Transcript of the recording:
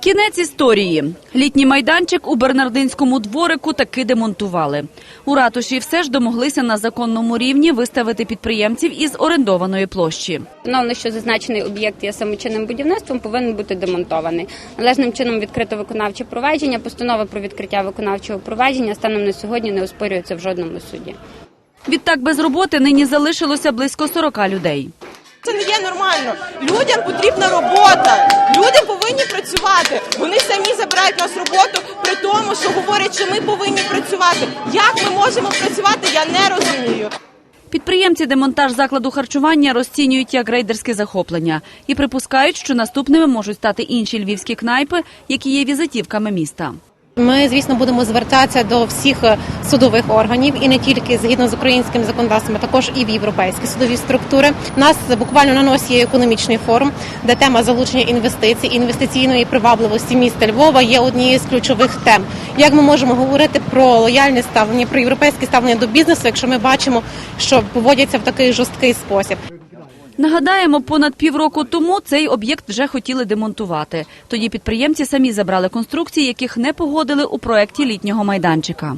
Кінець історії. Літній майданчик у Бернардинському дворику таки демонтували. У ратуші все ж домоглися на законному рівні виставити підприємців із орендованої площі. Встановлено, що зазначений об'єкт є самочинним будівництвом, повинен бути демонтований. Належним чином відкрито виконавче провадження. Постанова про відкриття виконавчого провадження станом на сьогодні не оспорюється в жодному суді. Відтак без роботи нині залишилося близько 40 людей. Це не є нормально. Людям потрібна робота. Люди повинні працювати. Вони самі забирають у нас роботу при тому, що говорять, що ми повинні працювати. Як ми можемо працювати, я не розумію. Підприємці демонтаж закладу харчування розцінюють як рейдерське захоплення і припускають, що наступними можуть стати інші львівські кнайпи, які є візитівками міста. Ми, звісно, будемо звертатися до всіх е, судових органів і не тільки згідно з українським законодавством, а також і в європейські судові структури. У нас буквально на носі є економічний форум, де тема залучення інвестицій, інвестиційної привабливості міста Львова є однією з ключових тем. Як ми можемо говорити про лояльне ставлення, про європейське ставлення до бізнесу, якщо ми бачимо, що поводяться в такий жорсткий спосіб? Нагадаємо, понад півроку тому цей об'єкт вже хотіли демонтувати. Тоді підприємці самі забрали конструкції, яких не погодили у проєкті літнього майданчика.